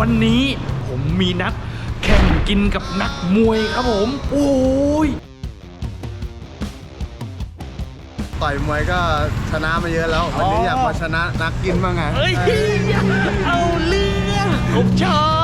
วันนี้ผมมีนัดแข่งกินกับนักมวยครับผม โอ้ยต่อยมวยก็ชนะมาเยอะแล้ว วันนี้อยากมาชนะนักกินบ้างไง เอ้ยเอาเรื่องผมชอบ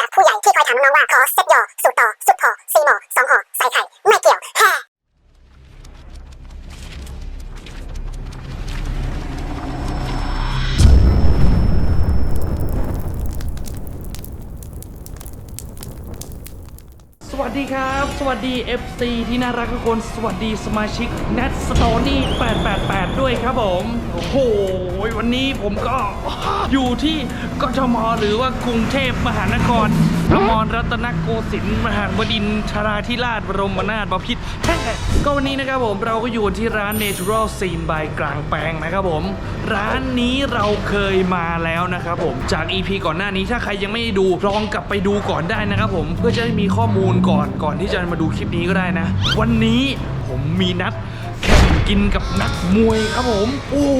จากผู้ใหญ่ที่คอยถามน้องว่าขอเซ็ตหยอสูตรต่อสุดพอซีหมอสองห่อใส่ไข่ไม่เกี่ยวแฮ่สวัสดีครับ สวัสดี FC ที่น่ารักทุกคน สวัสดีสมาชิก n e t s t o r y 888 ด้วยครับผม โอ้โห วันนี้ผมก็ อยู่ที่กทมหรือว่ากรุงเทพมหานครอมรรัตนโกสินทร์มหาบดินทร์ชราธิราชบรมนาถบพิตรแฮ่ก็วันนี้นะครับผมเราก็อยู่ที่ร้าน Natural Scene by กลางแปลงนะครับผม ร้านนี้เราเคยมาแล้วนะครับผมจาก EP ก่อนหน้านี้ถ้าใครยังไม่ดูลองกลับไปดูก่อนได้นะครับผมเพื่อจะได้มีข้อมูลก่อนก่อนที่จะมาดูคลิปนี้ก็ได้นะ วันนี้ผมมีนัด กินกับนักมวยครับผม โอ้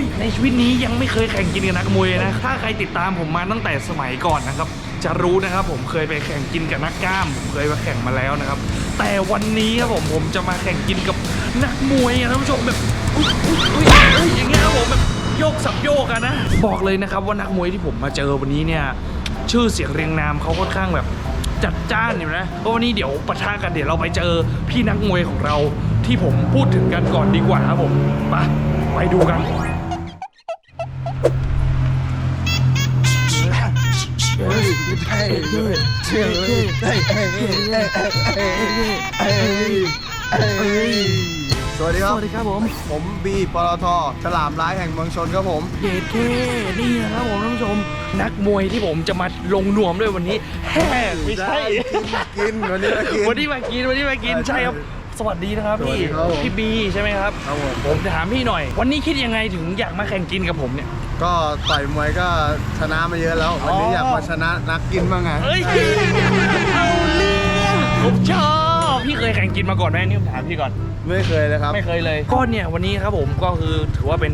ยในชีวิตนี้ยังไม่เคยแข่งกินกับนักมวยนะ ถ้าใครติดตามผมมาตั้งแต่สมัยก่อนนะครับ จะรู้นะครับผมเคยไปแข่งกินกับนักกล้ามผมเคยไปแข่งมาแล้วนะครับ แต่วันนี้ครับผมผมจะมาแข่งกินกับนักมวยอะท่านผู้ชมแบบอุ๊ยอุ๊ยอุ๊ยเอ้ยอย่างเงี้ยครับผมแบบโยกสับโยกอะนะ บอกเลยนะครับว่านักมวยที่ผมมาเจอวันนี้เนี่ยชื่อเสียงเรียงนามเขาค่อนข้างแบบ จัดจ้านอยู่นะเพราะวันนี้เดี๋ยวปะทะกันเดี๋ยวเราไปเจอพี่นักมวยของเราที่ผมพูดถึงกันก่อนดีกว่าครับผมไปไปดูกัน สวัสดีครับ สวัสดีครับผม ผมบีปตทฉลามร้ายแห่งเมืองชนครับผม เดทเคนี่นะครับผมท่านผู้ชม นักมวยที่ผมจะมาลงนวมด้วยวันนี้แฮ่ไม่ใช่ กินวันนี้มากิน วันนี้มากินวันนี้มากินใช่ครับ สวัสดีนะครับสวัสพี่ดีครับผม พี่บีใช่ไหมครับ ครับผม ผมจะถามพี่หน่อย วันนี้คิดยังไงถึงอยากมาแข่งกินกับผมเนี่ย ก็ต่อยมวยก็ชนะมาเยอะแล้ว วันนี้อ๋อออยากมาชนะนักกินบ้างไง เอ้ยเอาเรื่องผมชอบ พี่เคยแข่งกินมาก่อนไหมนี่ผมถามพี่ก่อน ไม่เคยเลยครับ ไม่เคยเลยก็เนี่ยวันนี้ครับผมก็คือถือว่าเป็น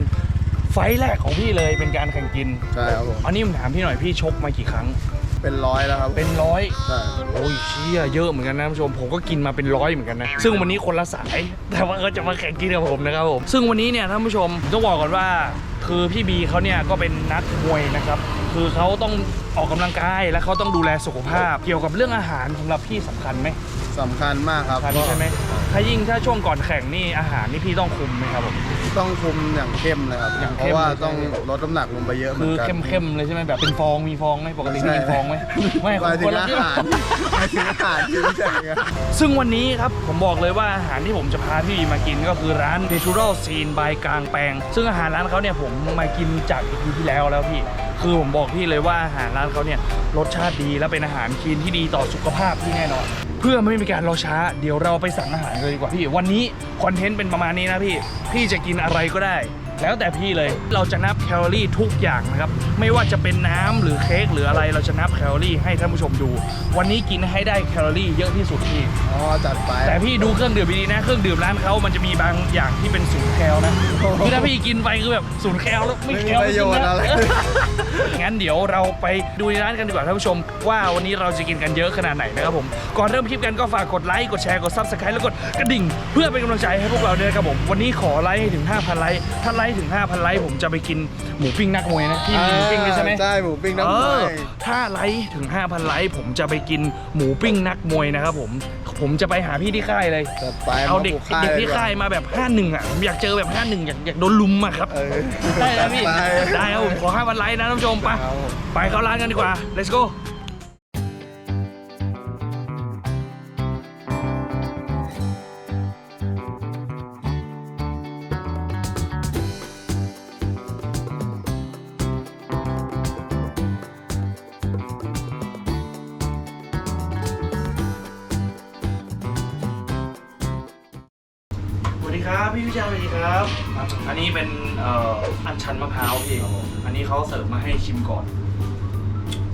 ไฟล์แรกของพี่เลยเป็นการแข่งกินใช่ครับผม อันนี้ผมถามพี่หน่อยพี่ชกมากี่ครั้ง เป็นร้อยแล้วครับเป็นร้อย ใช่โอ้ยเชี่ยเยอะเหมือนกันนะท่านผู้ชมผมก็กินมาเป็นร้อยเหมือนกันนะ ซึ่งวันนี้คนละสาย แต่ว่าเขาจะมาแข่งกินกับผมนะครับผมซึ่งวันนี้เนี่ยท่านผู้ชมต้องบอกก่อนว่า คือพี่บีเขาเนี่ยก็เป็นนักมวยนะครับ คือเขาต้องออกกำลังกายและเขาต้องดูแลสุขภาพ เกี่ยวกับเรื่องอาหารสำหรับพี่สำคัญไหม สำคัญมากครับสำคัญใช่ไหมถ้ายิ่งถ้าช่วงก่อนแข่งนี่อาหารนี่พี่ต้องคุมไหมครับผม ต้องคุมอย่างเข้มเลยครับอย่างเพเข้มราะว่าเลยต้องลดน้ำหนักลงไปเยอะเหมืคืออนกัน เข้มๆเลยใช่ไหมแบบเป็นฟองมีฟองไหมปกติพี่กินฟองไหมไม่หมายถึคงนละอาเรื่องหารหมายถึงอาหารที่ไม่ใช่ไงซึ่งวันนี้ครับผมบอกเลยว่าอาหารที่ผมจะพาพี่มากินก็คือร้าน Natural Scene by กลางแปลง ซึ่งอาหารร้านเขาเนี่ยผมมากินจากอีพีที่แล้วแล้วพี่ คือผมบอกพี่เลยว่าอาหารร้านเขาเนี่ยรสชาติดีและเป็นอาหารคลีนที่ดีต่อสุขภาพที่แน่นอนเพื่อไม่มีการรอช้า เดี๋ยวเราไปสั่งอาหารกันเลยดีกว่าพี่ วันนี้คอนเทนต์เป็นประมาณนี้นะพี่ พี่จะกินอะไรก็ได้ แล้วแต่พี่เลยเราจะนับแคลอรี่ทุกอย่างนะครับ ไม่ว่าจะเป็นน้ำหรือเค้กหรืออะไรเราจะนับแคลอรี่ให้ท่านผู้ชมดู วันนี้กินให้ได้แคลอรี่เยอะที่สุดพี่อ๋อจัดไปแต่พี่ดูเครื่องดื่มดีๆนะ เครื่องดื่มร้านเขามันจะมีบางอย่างที่เป็นศูนย์แคลนะคือถ้าพี่กินไปคือแบบศูนย์แคลแล้วไม่ไม่แคมีลประโยชน์อะไรงั้นเดี๋ยวเราไปดูในร้านกันดีกว่าท่านผู้ชม ว่าวันนี้เราจะกินกันเยอะขนาดไหนนะครับผมก่อนเริ่มคลิปกันก็ฝากกดไลค์กดแชร์กดซับสไครต์แล้วกดกระดิ่ง เพื่อเป็นกำลังใจให้พวกเราด้วยนะครับผมวันนี้ขอไลค์ให้ถึง 5,000ไลค์ถ้าไลค์ถึง 5,000 ไลค์ผมจะไปกินหมูปิ้งนักมวยนะพี่มีหมูปิ้งด้วยใช่ไหม ใช่หมูปิ้งน้ำเอมวอยถ้าไลค์ถึง 5,000 ไลค์ผมจะไปกินหมูปิ้งนักมวยนะครับผม ผมจะไปหาพี่ที่ค่ายเลย จัดไปเอาเด็กมบุเด็กที่ลค่ายมาแบบ 51 อะผมอยากเจอแบบ 51 อยากอยากโดนลุมอะครับ เออได้แล้วพี่ จัดไปได้ครับผมขอ5,000ไลค์นะท่านผู้ชมไป ครับผม ไปเข้าร้านกันดีกว่า let's go ครับพี่วิชาสวัสดีครับ อันนี้เป็นเอ่ออัญชันมะพร้าวพี่อันนี้เขาเสิร์ฟมาให้ชิมก่อน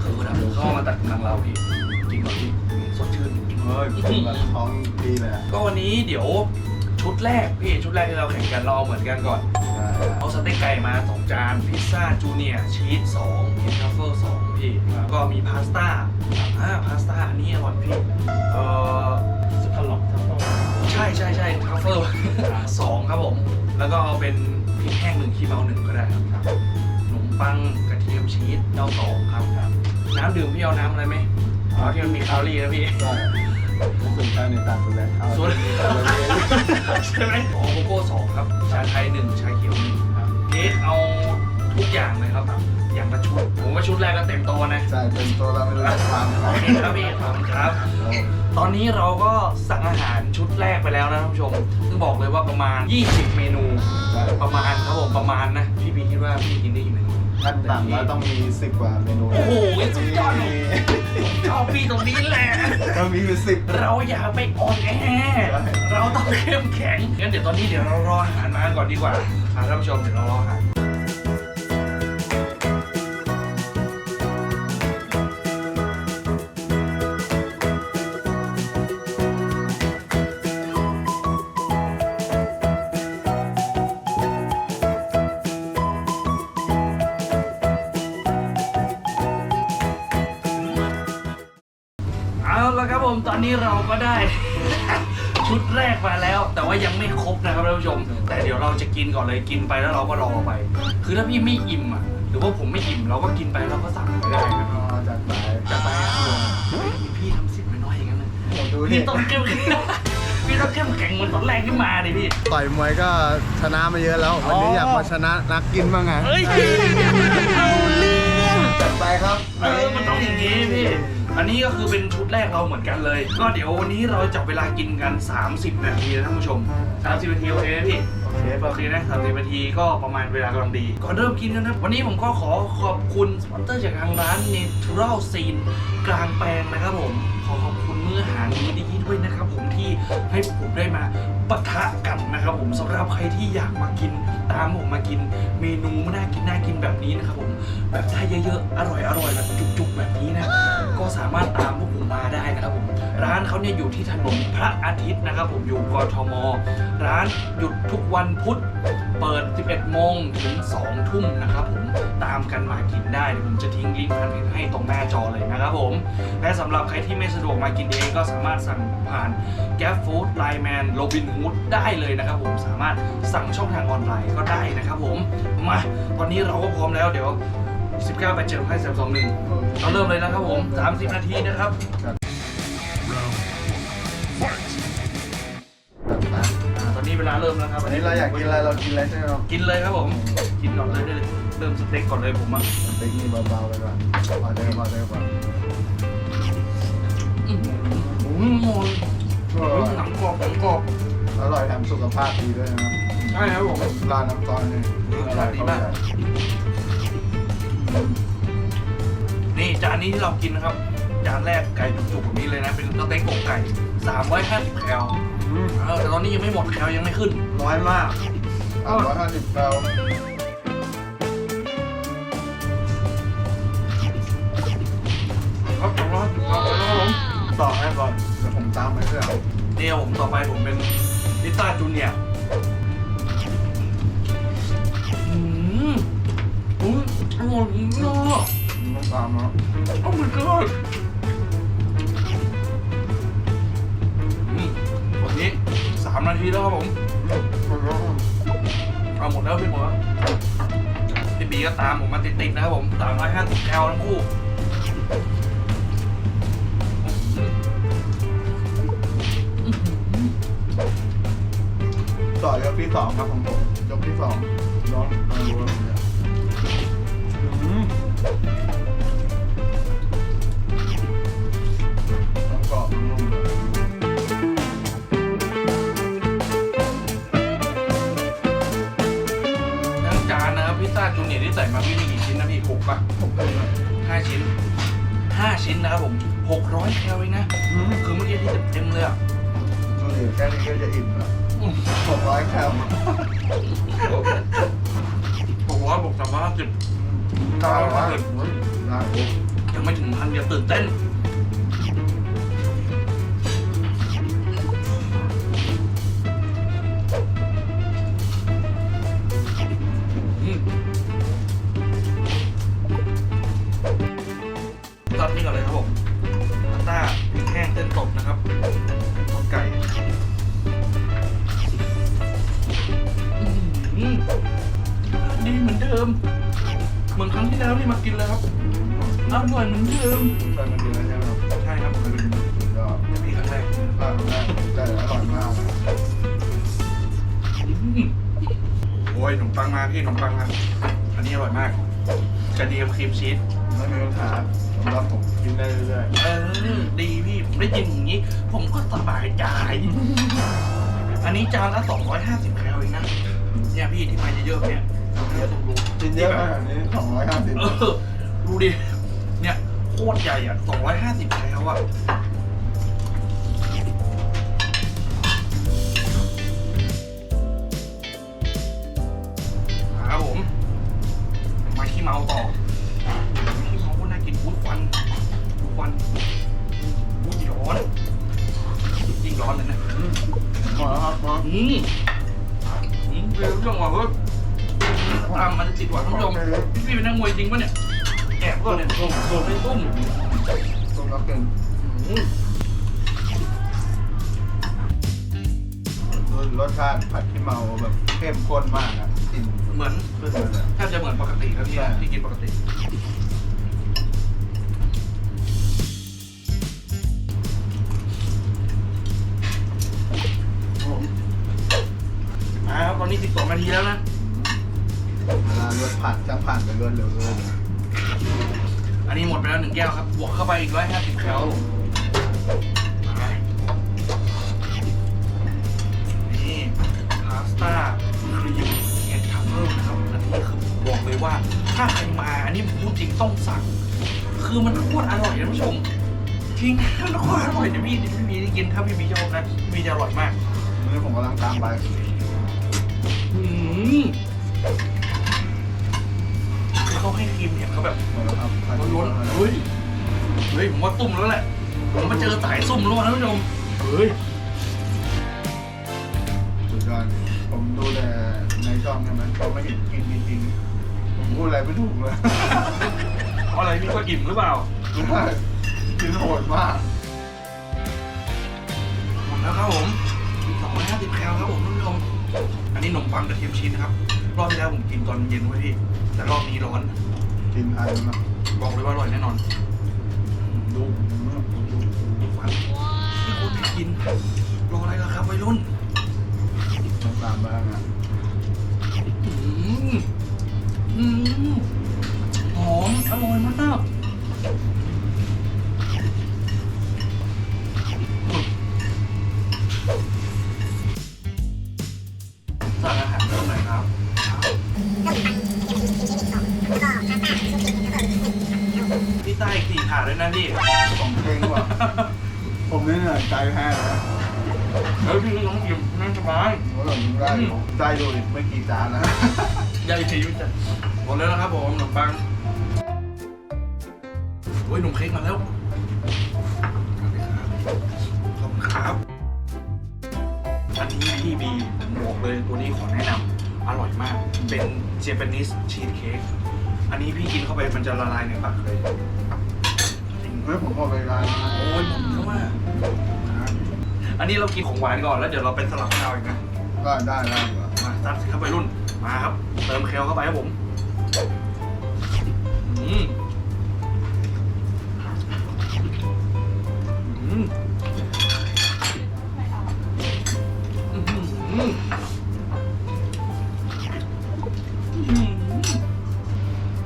คือแบบเขาเอามาตัดทางเราพี่กินก่อนพี่สดชื่นเฮ้ยเป็นแบบท้องดีเลยอะก็วันนี้เดี๋ยวชุดแรกพี่ชุดแรกที่เราแข่งกันเราเอาเหมือนกันก่อน เอาสเต็กไก่มาสองจานพิซซ่าจูเนียร์ชีสสองเห็นทัฟเฟิลสองพี่แล้วก็มีพาสต้าอ่าพาสต้าอันนี้อร่อยพี่เอ่อ ช่ใช่ใช่ทัฟเฟิลสองครับผม แล้วก็เอาเป็นพริกแห้งหนึ่งขี้เมาหนึ่งก็ได้ครับขนมปังกระเทียมชีสเดาสองครับ น้ำดื่มพี่เอาน้ำอะไรไหมเอาที่มันมีแคลอรี่นะพี่ได้รู้สึกได้ในต่างประเทศเอาส่วนต่างประเทศใช่ไหมโอโกโก้สองครับ ชาไทยหนึ่งชาเขียวหนึ่งครับเอสเอาทุกอย่างเลยครับ อย่างละชุดผมว่าชุดแรกก็เต็มโตนะใช่เป็นตัวเราไม่รู้จะทานอะไรโอเคครับพี่ขอบคุณครับ ตอนนี้เราก็สั่งอาหารชุดแรกไปแล้วนะท่านผู้ชมซึ่งบอกเลยว่าประมาณ 20 เมนู ประมาณครับผมประมาณนะ พี่บีคิดว่าพี่กินได้กี่เมนู ขั้นต่ำแล้วต้องมีสิบกว่าเมนูโอ้โหสุดยอดเลย ชอบพี่ตรงนี้แหละ ก็มีอยู่สิบ เราอย่าไปอ่อนแอ เราต้องเข้มแข็ง งั้นเดี๋ยวตอนนี้เดี๋ยวเรารออาหารมาก่อนดีกว่าอะท่านผู้ชมเดี๋ยวเรารออาหาร มตอนนี้เราก็ได้ ชุดแรกมาแล้ว แต่ว่ายังไม่ครบนะครับท่านผู้ชม แต่เดี๋ยวเราจะกินก่อนเลยกินไปแล้วเราก็รอไป คือถ้าพี่ไม่อิ่มอะหรือว่าผมไม่อิ่มเราก็กินไปแล้วก็สั่งไปได้นะอ๋อจัดไปจะไปอะเฮ้ยมีพี่ทำสิบน้อยๆอย่างนั้นนะผมดูพี่ที่ต้องเข้มพี่ต้องเข้มแข็งเหมือนตอนแรกที่มาดิพี่ต่อยมวยก็ชนะมาเยอะแล้ววันนี้อยากมาชนะนักกินบ้างไงเฮ้ยเอาเรื่องจัดไปครับเออมันต้องอย่างนี้พี่ อันนี้ก็คือเป็นชุดแรกเราเหมือนกันเลย ก็เดี๋ยววันนี้เราจับเวลากินกัน 30 นาทีนะท่านผู้ชม 30 นาทีโอเคไหมพี่โอเคโอเคนะ30นาทีก็ประมาณเวลากำลังดีก่อนเริ่มกินกันนะวันนี้ผมก็ขอขอบคุณสปอนเซอร์จากทางร้าน Natural Scene กลางแปลงนะครับผมขอขอบคุณมื้ ออาหารมื้ดีๆด้วยนะครับผมที่ให้ผมได้มาปะทะกันนะครับผมสำหรับใครที่อยากมากินตามผมมากินเมนูน่ากินน่ากินแบบนี้นะครับผมแบบได้เยอะๆอร่อยอร่อยแบบจุกๆ แบบนี้นะก็สามารถตามพวกผมมาได้นะครับผมร้านเขาเนี่ยอยู่ที่ถนนพระอาทิตย์นะครับผมอยู่กทม ร้านหยุดทุกวันพุธ เปิด 11 โมงถึง 2 ทุ่มนะครับผมตามกันมากินได้เดี๋ยวผมจะทิ้งลิงก์พันเพจให้ตรงหน้าจอเลยนะครับผมและสำหรับใครที่ไม่สะดวกมากินเองก็สามารถสั่งผ่าน g a p Food Line Man Robin Hood ได้เลยนะครับผมสามารถสั่งช่องทางออนไลน์ก็ได้นะครับผมมาตอนนี้เราก็พร้อมแล้วเดี๋ยว 19ไปเจอให้3 2 1เราเริ่มเลยนะครับผม 30 นาทีนะครับ นนี้เวลาเริ่มแล้วครับวันนี้เราอยากกินอะไรเรากินอะไรใช่ไหมครับกินเลยครับผมกินก่อนเลยได้เลยเริ่มสเต็กก่อนเลยผมอะสเต็กนี่เบาๆไปก่อนออเดอร์ออเดอร์ก่อนอื้อหือหมูงอนก็หนังกรอบหนังกรอบอร่อยแถมสุขภาพดีด้วยนะครับใช่ครับผมร้านน้ำตอนนี่อร่อยดีเข้าไปมากนี่จานนี้ที่เรากินนะครับจานแรกไก่จุกๆแบบนี้เลยนะ เป็นสเต็กอกไก่350แคลอืม เออแต่ตอนนี้ยังไม่หมดแคลยังไม่ขึ้น น้อยมากสามร้อยห้าสิบแคลครับสองร้อยสิบครับผมต่อให้ก่อนเดี๋ยวผมตามไปเพื่อนเดี๋ยวผมต่อไปผมเป็นลิต้าจูเนียร์อืมอุ้ยอร่อยมากต้องตามเนาะโอ้ my god สามนาทีแล้วครับผมเอาหมดแล้วพี่หมดแล้วพี่บีก็ตามผมมาติดๆนะครับผมสามร้อยห้าสิบแคลทั้งคู่ต่อยกที่สองครับของผมยกที่สองน้องมาดูว่าเนไงอืมน้ ใส่มาพี่มีกี่ชิ้นนะพี่หกปะผมเป็นแบบห้าชิ้นห้าชิ้นนะครับผมหกร้อยแคลเองนะอืมคือเมื่อกี้ที่เต็มๆเลยอะจูเนียร์แค่นี้ก็จะอิ่มแล้วอหกร้อยแคลหกร้อยบวกสามร้อยห้าสิบเก้าร้อยได้โอ้ยังไม่ถึงพันอย่าตื่นเต้น โอ้ยขนมปังมาพี่ขนมปังมาอันนี้อร่อยมากกระเทียมครีมชีสไม่มีปัญหาสำหรับผมกินได้เรื่อยเออดีพี่ผมได้ยินอย่างนี้ ผมก็สบายใจ อันนี้จานละ250แคลเองนะเนี่ยพี่ที่มาเยอะๆเนี่ยเนี่ยต้องดูๆกินเยอะขนาดนี้สองร้อยห้าสิบเออดูดิเนี่ยโคตรใหญ่อะ250แคลอะ ขี้เมาต่อมาขี้เมาก็น่ากินอุ้ยควันควันอุ้ยร้อนยิ่งร้อนเลยนะหมดแล้วครับหมออืมอืมเรื่องเรื่องว่าเฮ้ยตามมันจะติดหวานท่านผู้ชมพี่พี่เป็นนักมวยจริงปะเนี่ยแอบก็เนี่ยส้มส้มไม่ตุ้มส้มแล้วเป็นอืมรสชาติผัดขี้เมาแบบเข้มข้นมากอะกลิ่น เหมือนขึ้นเลยอะแทบจะเหมือนปกติครับพี่ใช่ ที่กินปกติโอ้มาครับตอนนี้ 12นาทีแล้วนะ เวลารสผัดจังผ่านไปรวดเร็วเลย อันนี้หมดไปแล้วหนึ่งแก้วครับ บวกเข้าไปอีก150แคลไปนี่พาสต้า ว่าถ้าใครมาอันนี้ผมพูดจริงต้องสั่ง คือมันโคตรอร่อยนะผู้ชมจริงมันโคตรอร่อยเดี๋ยวพี่พี่บีได้กินถ้าพี่บีชอบนะพี่บีจะอร่อยมากนี่ผมกำลังตามไปอืมคือเขาให้ครีมเนี่ยเขาแบบหมดแล้วครับผัดล้ขี้วนเมาๆเฮ้ยเฮ้ยผมว่าตุ้มแล้วแหละผมมาเจอสายซุ่มแล้วนะท่านผู้ชมเฮ้ยสุดยอดผมดูแต่ในช่องใช่ไหมเขาไม่เห็นกินจริงๆผม พูดอะไรไม่ถูกเลยเพราะอะไรพี่ก็อิ่มหรือเปล่ากินโหดมากหมดแล้วครับผมอีก250แคลครับผมท่านผู้ชมอันนี้ขนมปังกระเทียมชีสนะครับ รอบที่แล้วผมกินตอนเย็นไว้พี่ แต่รอบนี้ร้อน กินทันนะบอกเลยว่าอร่อยแน่นอน ดูดูฟันที่คนไม่กิน รออะไรล่ะครับวัยรุ่น อันนี้พี่กินเข้าไปมันจะละลายในปากเลยจริงเฮ้ยผมหมดเวลาแล้วนะโอ้ยหมดแล้วว่าอันนี้เรากินของหวานก่อนแล้วเดี๋ยวเราไปสลับข้าวอีกนะก็ได้ได้ดีกว่ามาตัดเข้าไปรุ่นมาครับ เติมเคลเข้าไปครับผมอืมอืมอืม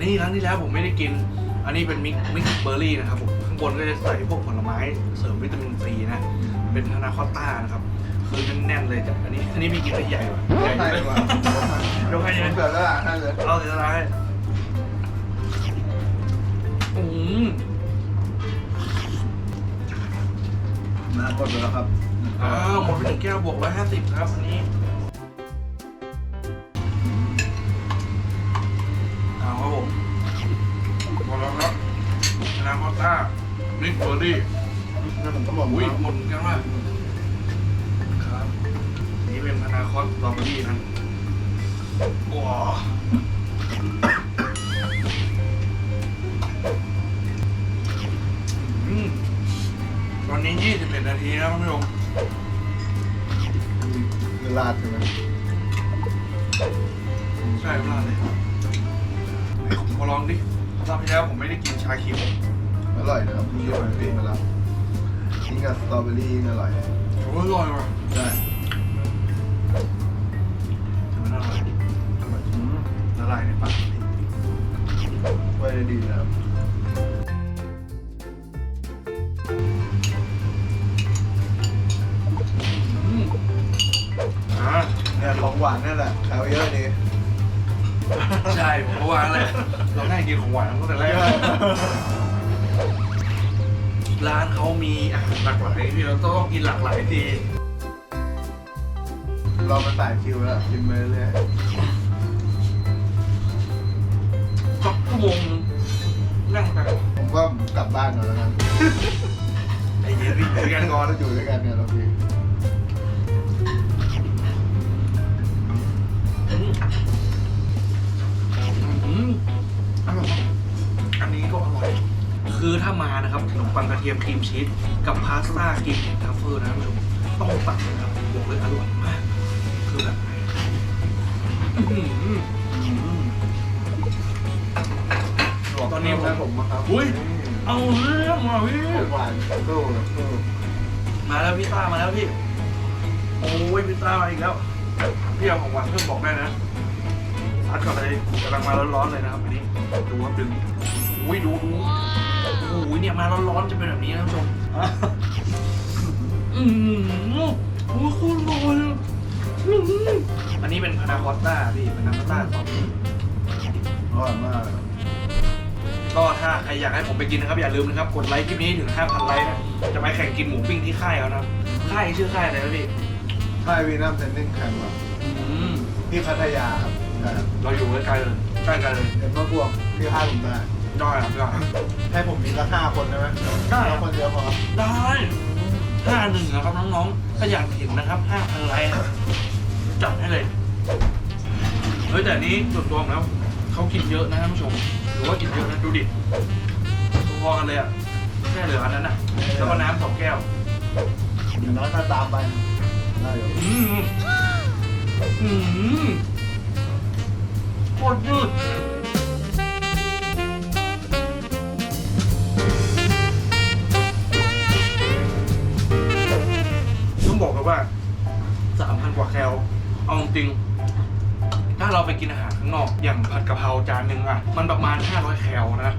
นี่ครั้งที่แล้วผมไม่ได้กิน อันนี้เป็นมิกมิกเบอร์รี่นะครับผมข้างบนก็จะใส่พวกผลไม้เสริมวิตามินซีนะ เป็นพานาคอตต้านะครับ คือแน่นๆเลยแต่อันนี้อันนี้พี่กินได้ใหญ่กว่าใหญ่ให้เลดียกว่ายกให้ผเลมยเกิดแล้วล่ะให้เลยเราเสียดายอืมนะหมดไปแล้วครับอ้าวหมดไปหนึ่งแก้วบวกร้อยห้าสิบครับวันนี้ ตต้ามิกเบอร์รี่นั่นผมก็บอกอุ้ยว่าหมดเหมือนกันว่าครับ นี่เป็นพานาคอสสตรอเบอรี่นะว้าวอืมตอนนี้ 21 นาทีแล้วท่านผู้ชมคือลาดใช่ไหมใช่พลาดเลยขอลองดิรอบที่แล้วผมไม่ได้กินชาเขียว อร่อยนะครับพี่โยนพี่มาแล้วนี่กับสตรอเบอรี่อร่อยโอ้ยอร่อยว่ะได้แต่มันอร่อยอร่อยอืมละลายในปากไว้ได้ดีนะครับอืมอ่าเนี่ยของหวานนั่นแหละแถวเยอะดีใช่ผมก็ว่าเลยเราง่ายกินของหวานตั้งแต่แรกร้านเขา มีอาหารหลากหลายที่เราต้องกินหลากหลายทีเรามาสายคิวแล้วกินไปเรื่อยสักชั่วโมงนึงนั่งไปผมว่าผมกลับบ้านก่อนแล้วกันไอ้เหี้ยรีบไปกันก่อน เราอยู่ด้วยกันเนี่ยเราพี่ มานะครับขนมปังกระเทียมครีมชีสกับพาสต้ากินทัฟเฟิลนะท่านผู้ชมต้องตัดนะครับบอกเลยอร่อยมาก คือแบบอื้อหือตอนนี้ผมผมมาครับอุ๊ยเอาเรื่องว่ะพี่ของหวานสู้นะสู้มาแล้วพี่ต้ามาแล้วพี่โอ้ยพี่ต้ามาอีกแล้วพี่เอาของหวานเพิ่มบอกได้นะซัดก่อนเลยกำลังมาร้อนๆเลยนะครับอันนี้ดูครับดึงอุ้ยดูดูโอ้โหเนี่ยมาร้อนๆจะเป็นแบบนี้นะท่านผู้ชมอืมโอ้โหโคตรอร่อยอะอืมอันนี้เป็นพานาคอตต้าพี่พานาคอตต้าสองอร่อยมากเลยก็ถ้าใครอยากให้ผมไปกินนะครับ อย่าลืมนะครับ กดไลค์คลิปนี้ถึง 5,000 ไลค์นะ จะไปแข่งกินหมูปิ้งที่ค่ายเขานะค่ายชื่อค่ายอะไรนะพี่ค่ายวีนัมเทนนิ่งแคมป์ครับอืมที่พัทยาครับใช่ครับเราอยู่ใกล้ๆเลยใกล้กันเลย เห็นว่าบวกที่ค่ายผมได้ ได้ครับได้ให้ผมมีสักห้าคนได้ไหมได้เอาคนเดียวพอได้ห้าหนึ่งนะครับน้องๆ ถ้าอยากเห็นนะครับ5,000ไลค์นะจัดให้เลย เฮ้ยแต่อันนี้ส่วนตัวผมแล้วเขากินเยอะนะท่านผู้ชมหรือว่ากินเยอะนะดูดิพอๆกันเลยอะแค่เหลืออันนั้นนะแล้วก็น้ำสองแก้วเดี๋ยวน้องถ้าตามไปได้อยู่อืมอืมโคตรยืด บอกเลยว่าสามพันกว่าแคลเอาจริง ถ้าเราไปกินอาหารข้างนอกอย่างผัดกะเพราจานหนึ่งอะ มันประมาณ 500 แคลนะ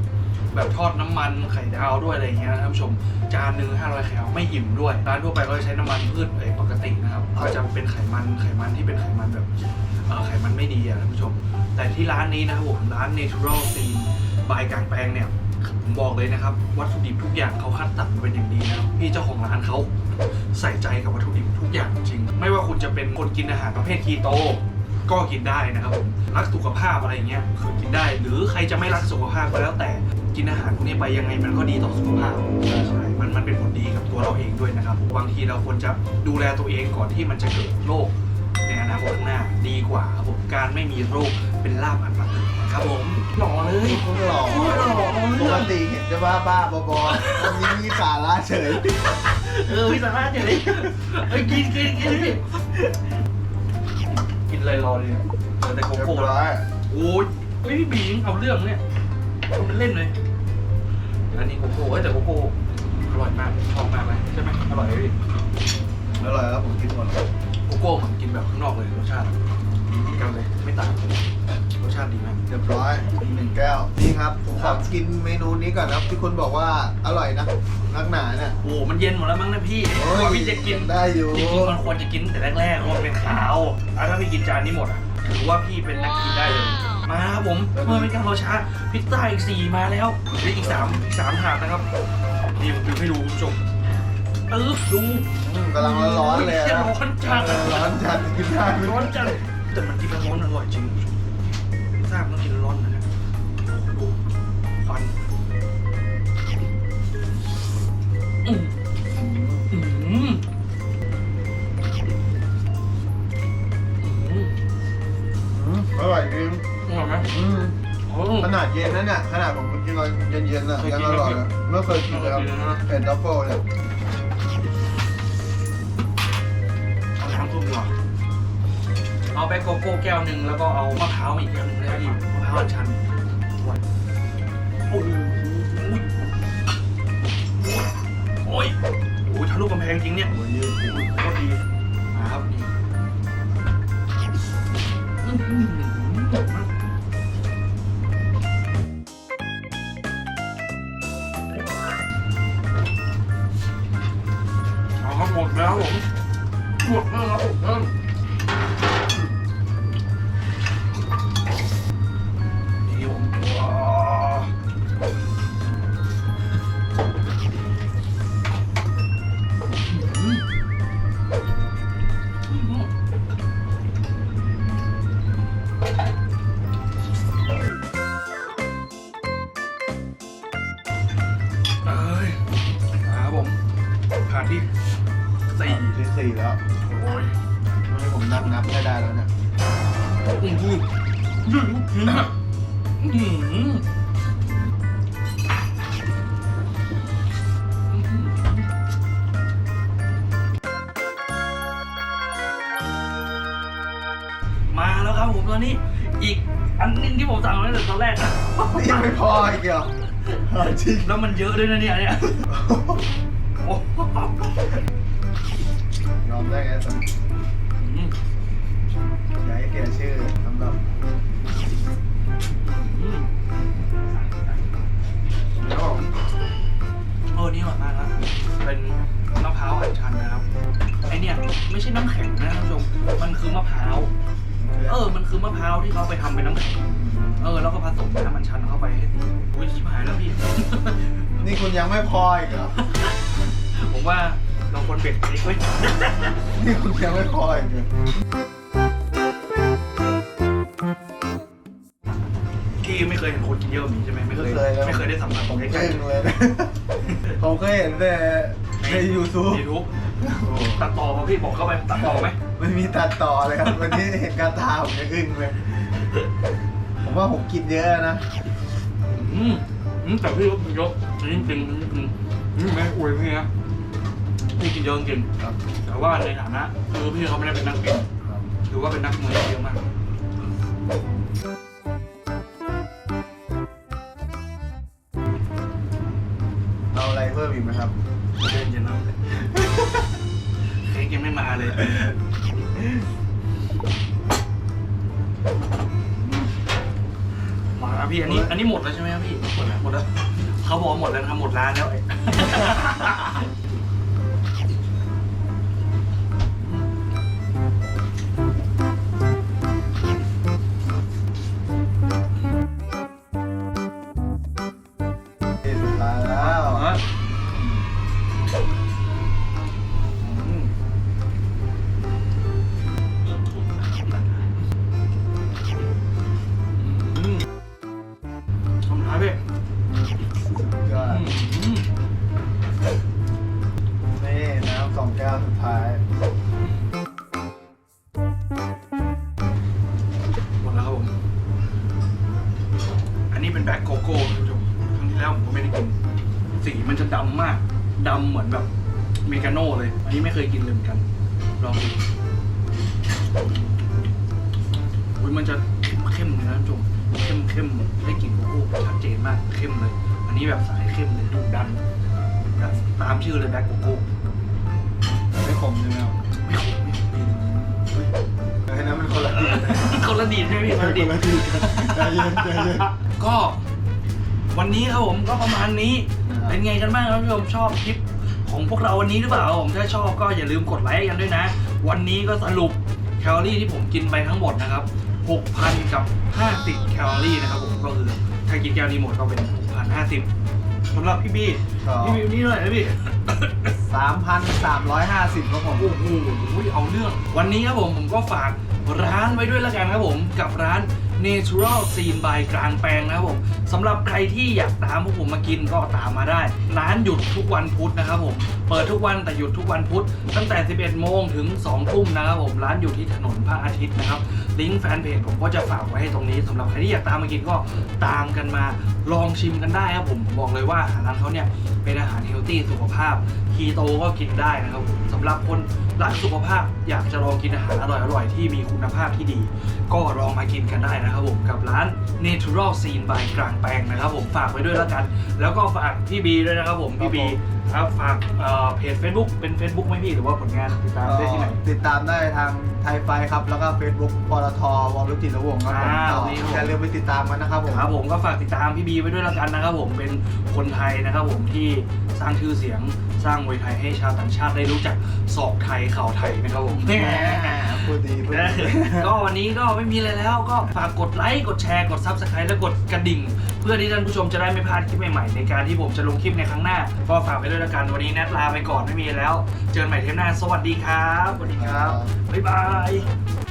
แบบทอดน้ำมันไข่ดาวด้วยอะไรอย่างเงี้ยนะท่านผู้ชม จานหนึ่ง500 แคลไม่อิ่มด้วย ร้านทั่วไปก็จะใช้น้ำมันพืชปกตินะครับ ก็จะเป็นไขมันไขมันที่เป็นไขมันแบบไขมันไม่ดีอะท่านผู้ชม แต่ที่ร้านนี้นะครับผมร้าน Natural s e a บายกางแปลงเนี่ย ผมบอกเลยนะครับ วัตถุดิบทุกอย่างเขาคัดสรรมาเป็นอย่างดีนะครับพี่เจ้าของร้านเขาใส่ใจกับวัตถุดิบทุกอย่างจริง ไม่ว่าคุณจะเป็นคนกินอาหารประเภทคีโต ก็กินได้นะครับผมรักสุขภาพอะไรเงี้ยคือกินได้ หรือใครจะไม่รักสุขภาพก็แล้วแต่กินอาหารพวกนี้ไปยังไงมันก็ดีต่อสุขภาพใช่มันมันเป็นผลดีกับตัวเราเองด้วยนะครับบางทีเราควรจะดูแลตัวเองก่อนที่มันจะเกิดโรคในอนาคตข้างหน้าดีกว่าครับผมการไม่มีโรคเป็นลาภอันประเสริฐครับผมหล่อเลยหล่อ กติเห็นจะบ้าบ้าๆบอๆวันนี้มีสาระเฉย เออพี่สามารถอย่างนี้เอ้ยกินกินกินดิกินเลยรอเลยเนี่ยเจอแต่โกเรียบโก้ร้อยโอ้ยเฮ้ยพี่บิงเอาเรื่องเนี่ยทำเป็นเล่นเลยอันนี้โกโก้เอ้ยแต่โกโก้อร่อยมากชอบมากเลยใช่ไหมอร่อยเลยพี่อร่อยแล้วผมกินหมดแล้วโกโก้เหมือนกินแบบข้างนอกเลยรสชาติกันเลยไม่ต่างรส ชาติดีมากเรียบร้อยอีกหนึ่งแก้ว นี่ครับผมขอกินเมนูนี้ก่อนนะครับ ที่คุณบอกว่าอร่อยนะนักหนาเนี่ย โอ้โหมันเย็นหมดแล้วมั้งนะพี่โอ้ยว่าพี่จะกินได้อยู่ จริงๆมันควรจะกินแต่แรกๆเพราะมันเป็นขาวอะถ้าพี่กินจานนี้หมดอะถือว่าพี่เป็นนักกินได้เลย มาครับผมเมื่อไม่การรอช้าพิซซ่าอีกสี่มาแล้วเหลืออีกสามอีกสามถาดนะครับนี่ผมถือให้ดูคุณผู้ชมตึ๊บดูอืมกำลังร้อนๆเลยโอ้นะ ร้อนจัดเออร้อนจัดกินได้ไหมร้อนจัดแต่มันกินแล้วร้อนอร่อยจริงพิซซ่ามั นต้องกินร้อนนะเนี่ยดูควันอืมอืมอืมอืมอืมอร่อยจริงอร่อยไหมอืมโอ้ขนาดเย็นนะเนี่ยขนาดผมกินตอนเย็นๆน่ะเคยยังกินอร่อยไหมอะไม่เคยกินเลยครับไม่เคยกินนะเผ็ดดับเบิลเนี่ย เอาแบล็กโกโก้แก้วหนึ่งแล้วก็เอามะพร้าวมาอีกแก้วหนึ่งได้ไหมพี่มะพร้าวอัญชันด้ยโอ้ยโอ้ยโอ้ยทะลุกำแพงจริงเนี่ยโอ้ยยืดจริงโคตรดีมาครับ มาแล้วครับผมตอนนี้ อีกอันหนึงที่ผมสั่งไว้ตั้งแต่ตอนแรกนะนี่ยังไม่พออีกเหรอเอาจริงแล้วมันเยอะด้วยนะเนี่ยเนี่ยโอ้โหยอมได้ไงสำอืมอย่าให้เสียชื่อสำหรับ เป็นมะพร้าวอัญชันนะครับไอเนี่ยไม่ใช่น้ำแข็งนะท่านผู้ชมมันคือมะพร้าว เออ มันคือมะพร้าวที่เขาไปทำเป็นน้ำแข็ง เออ แล้วก็ผสมน้ำอัญชันเข้าไปให้อุ้ยชิบหายแล้วพี่ นี่คุณยังไม่พออีกเหรอ ผมว่าเราควรเบ็ดเล็กไว้ยนี่คุณยังไม่พออีกเหรอ ไม่เคยเห็นคนกินเยอะแบบนี้ใช่ไหมไม่เคย ไม่เคยได้สัมผัสผมใกล้เก่งเลยนะผมเคยเห็นแต่ในยูทูบในยูทูบตัดต่อมาพี่บอกเข้าไปตัดต่อไหมไม่มีตัดต่อเลยครับ วันนี้เห็นการทาผมยังอึ้งเลย ผมว่าผมกินเยอะนะ อืมอืมแต่พี่ยกยกจริงจริงจริงจริงอืมไม่อวยพี่นะพี่กินเยอะจริงครับ แต่ว่าในฐานะคือพี่เขาไม่ได้เป็นนักบินถือว่าเป็นนักมวยที่เยอะมาก เลย มาแล้วพี่ อันนี้ อันนี้หมดแล้วใช่ไหมครับพี่ หมดแล้วหมดแล้ว เขาบอกว่าหมดแล้วนะครับหมดร้านแล้ว นนี้เป็นแบล็คโกโก้ท่านผู้ชมครั้งที่แล้วผมก็ไม่ได้กิน สีมันจะดำมากดำเหมือนแบบเมกาโน่เลย อันนี้ไม่เคยกินเลยเหมือนกัน ลองดูอุ้ยมันจะเข้มๆเลยนะท่านผู้ชมเข้มเข้มๆได้กลิ่นโกโก้ชัดเจนมากเข้มเลย อันนี้แบบสายเข้มเลยดุดันแบบตามชื่อเลยแบล็คโกโก้ไม่ขมใช่ไหมครับไม่ขมไม่ขมดีเฮ้ยนั้นมันคนละดีนะคน ละดีดใช่ไหมพี่คนละดีดคนละดีกันใจเย็นใจเย็น ก็วันนี้ครับผมก็ประมาณนี้ นะครับ เป็นไงกันบ้างครับผู้ชมชอบคลิปของพวกเราวันนี้หรือเปล่าผมถ้าชอบก็อย่าลืมกดไลค์กันด้วยนะ วันนี้ก็สรุปแคลอรี่ที่ผมกินไปทั้งหมดนะครับ 6,000 กับ 50 แคลอรี่นะครับผมก็คือถ้ากินแก้วนี้หมดก็เป็น6,050สำหรับพี่บี้ครับพี่บี้นี่เท่าไหร่นะพี่ส3,350ครับผม โอ้โหเอาเรื่อง วันนี้ครับผมผมก็ฝาก ร้านไว้ด้วยละกันครับผม กับร้าน Natural Scene by กลางแปลงนะครับผมสำหรับใครที่อยากตามพวกผมมากินก็ตามมาได้ ร้านหยุดทุกวันพุธนะครับผม เปิดทุกวันแต่หยุดทุกวันพุธตั้งแต่ 11 โมงถึง 2 ทุ่มนะครับผม ร้านอยู่ที่ถนนพระอาทิตย์นะครับ ลิงก์แฟนเพจผมก็จะฝากไว้ให้ตรงนี้สำหรับใครที่อยากตามมากินก็ตามกันมาลองชิมกันได้ครับผมบอกเลยว่าอาหารร้านเขาเนี่ยเป็นอาหารเฮลตี้สุขภาพคีโตก็กินได้นะครับผมสำหรับคนรักสุขภาพอยากจะลองกินอาหารอร่อยๆที่มีคุณภาพที่ดี ก็ลองมากินกันได้นะครับผมกับร้าน Natural Scene by กลางแปลงนะครับผมฝากไว้ด้วยแล้วกัน แล้วก็ฝากพี่บีด้วยนะครับผมพี่บี ครับ ฝากเอ่อเพจ Facebook เป็น Facebook ไหมพี่หรือว่าผลงานติดตามได้ที่ไหน ติดตามได้ทางไทยไฟครับ แล้วก็ Facebook ปตทวงลุจิตรวงศ์ครับผมอ่าก็นี่ครับผมอย่าลืมไปติดตามกันนะครับผม ครับผมก็ฝากติดตามพี่บีไว้ด้วยแล้วกันนะครับผมเป็นคนไทยนะครับผมที่สร้างชื่อเสียงสร้างมวยไทยให้ชาวต่างชาติได้รู้จักศอกไทยเข่าไทยนะครับผม แหมพูดดีพูดดี ก็วันนี้ก็ไม่มีอะไรแล้วก็ฝากกดไลค์ กดแชร์ กด Subscribe และกดกระดิ่งเพื่อที่ท่านผู้ชมจะได้ไม่พลาดคลิปใหม่ๆ ในการที่ผมจะลงคลิปในครั้งหน้า ก็ฝากไว้ด้วยละกันวันนี้แนทลาไปก่อนไม่มีแล้ว เจอกันใหม่เทปหน้า สวัสดีครับสวัสดีครับบ๊ายบาย